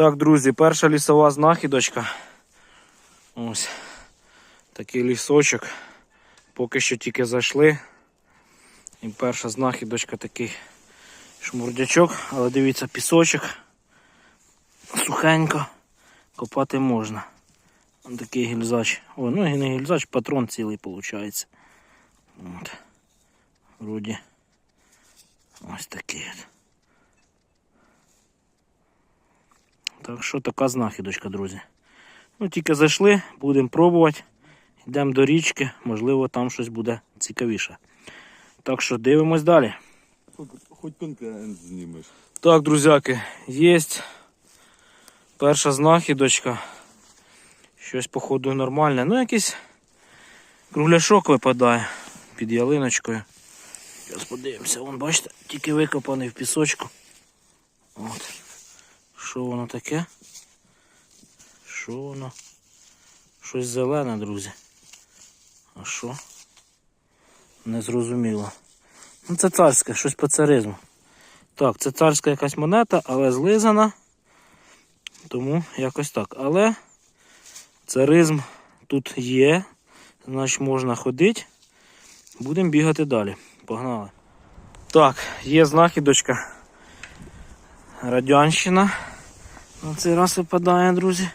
Так, друзі, перша лісова знахідочка. Ось такий лісочок. Поки що тільки зайшли. І перша знахідочка такий шмурдячок, але дивіться, пісочок. Сухенько. Копати можна. Ось такий гільзач. Ой, ну і не гільзач, патрон цілий виходить. От. Вроді. Ось такий. от. Так що така знахідочка, друзі. Ну, тільки зайшли, будемо пробувати. Йдемо до річки, можливо, там щось буде цікавіше. Так що дивимось далі. Хоч конкурент знімеш. Так, друзяки, є перша знахідочка. Щось, походу, нормальне. Ну, якийсь кругляшок випадає під ялиночкою. Зараз подивимося, вон, бачите, тільки викопаний в пісочку. От. Що воно таке? Що воно? Щось зелене, друзі. А що? Незрозуміло. Ну, це царське, щось по царизму. Так, це царська якась монета, але злизана. Тому якось так. Але царизм тут є. Значить можна ходити. Будемо бігати далі. Погнали. Так, є знахідочка. Радянщина. На цей раз випадає, друзі.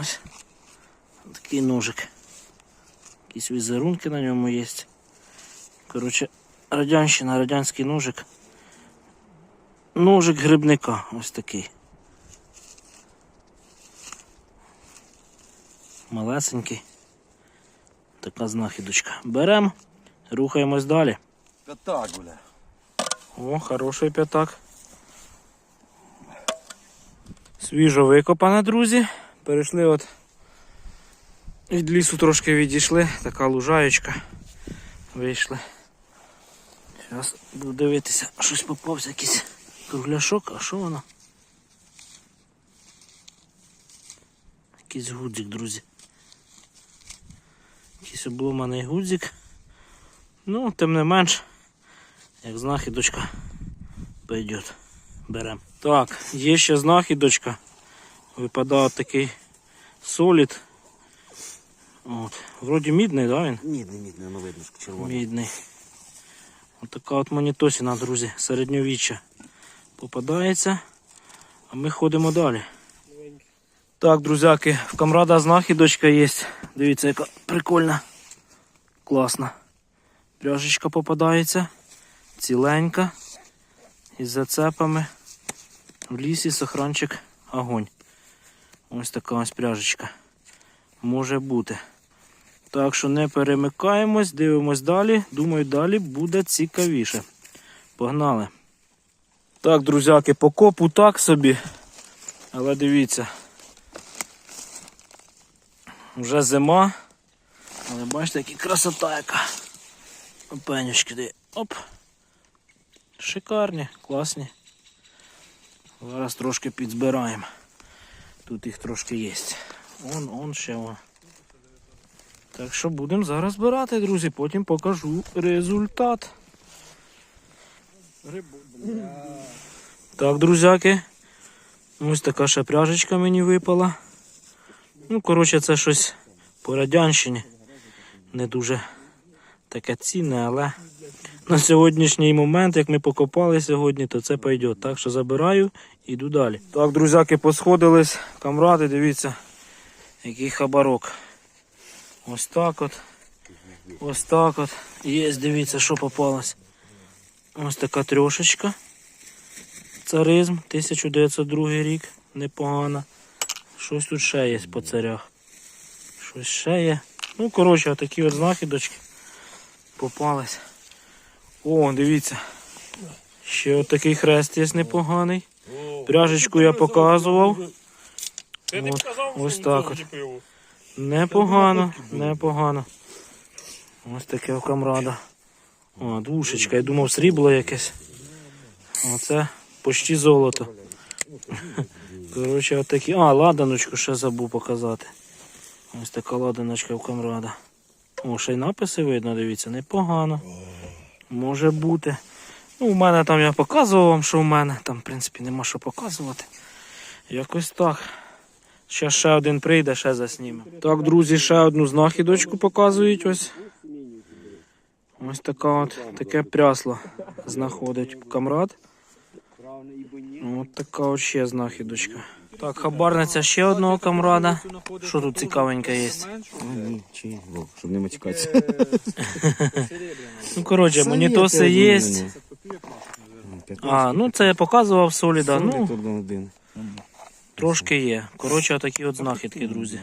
Ось. Такий ножик. Якісь візерунки на ньому є. Коротше, радянщина, радянський ножик. Ножик грибника. Ось такий. Малесенький. Така знахідочка. Беремо, рухаємось далі. П'ятак, бля. О, хороший п'ятак. Свіжо викопане, друзі. Перейшли от від лісу трошки відійшли. Така лужаєчка. Вийшли. Зараз буду дивитися, щось попався якийсь кругляшок, а що воно? Якийсь гудзик, друзі. Якийсь обломаний гудзик. Ну, тим не менш, як знахідочка пойдет. Берем. Так, є ще знахідочка. Випадає такий солід. От. Вроді мідний, да, він? Мідний, мідний, воно видно, що червоний. Мідний. Отака от монітосіна, друзі, середньовіччя попадається. А ми ходимо далі. Так, друзяки, в камрада знахідочка є. Дивіться, яка прикольна. Класна. Пряжечка попадається. Ціленька. Із зацепами. В лісі сохранчик огонь. Ось така ось пряжечка. Може бути. Так що не перемикаємось, дивимось далі. Думаю, далі буде цікавіше. Погнали. Так, друзяки, по копу так собі. Але дивіться. Вже зима. Але бачите, які красота яка. Опенючки де. Оп. Шикарні, класні. Зараз трошки підзбираємо. Тут їх трошки є. Он, он ще вон. Так що будемо зараз збирати, друзі, потім покажу результат. Так, друзяки. Ось така ще пряжечка мені випала. Ну, коротше, це щось по радянщині. Не дуже таке цінне, але на сьогоднішній момент, як ми покопали сьогодні, то це пойде. Так що забираю і йду далі. Так, друзяки, посходились, камради, дивіться, який хабарок. Ось так от. Ось так от. Є, дивіться, що попалось. Ось така трьошечка. Царизм, 1902 рік. Непогано. Щось тут ще є по царях. Щось ще є. Ну, коротше, отакі от знахідочки попались. О, дивіться. Ще отакий хрест є непоганий. Пряжечку я показував. От, ось так от. Непогано, непогано. Ось таке в камрада. О, душечка, я думав срібло якесь. Оце почти золото. Коротше, отакі. А, ладаночку ще забув показати. Ось така ладаночка в камрада. О, ще й написи видно, дивіться, непогано. Може бути. Ну, у мене там я показував вам, що у мене. Там, в принципі, нема що показувати. Якось так. Ще ще один прийде, ще засніме. Так, друзі, ще одну знахідочку показують ось. Ось така от, таке прясло знаходить камрад. Ось така от ще знахідочка. Так, хабарниця ще одного камрада. Що тут цікавеньке є? Ні, чи, Вов, щоб не мачкатися. Ну, коротше, монітоси є. А, ну це я показував соліда. Ну, один. трошки є. Коротше, отакі от знахідки, друзі.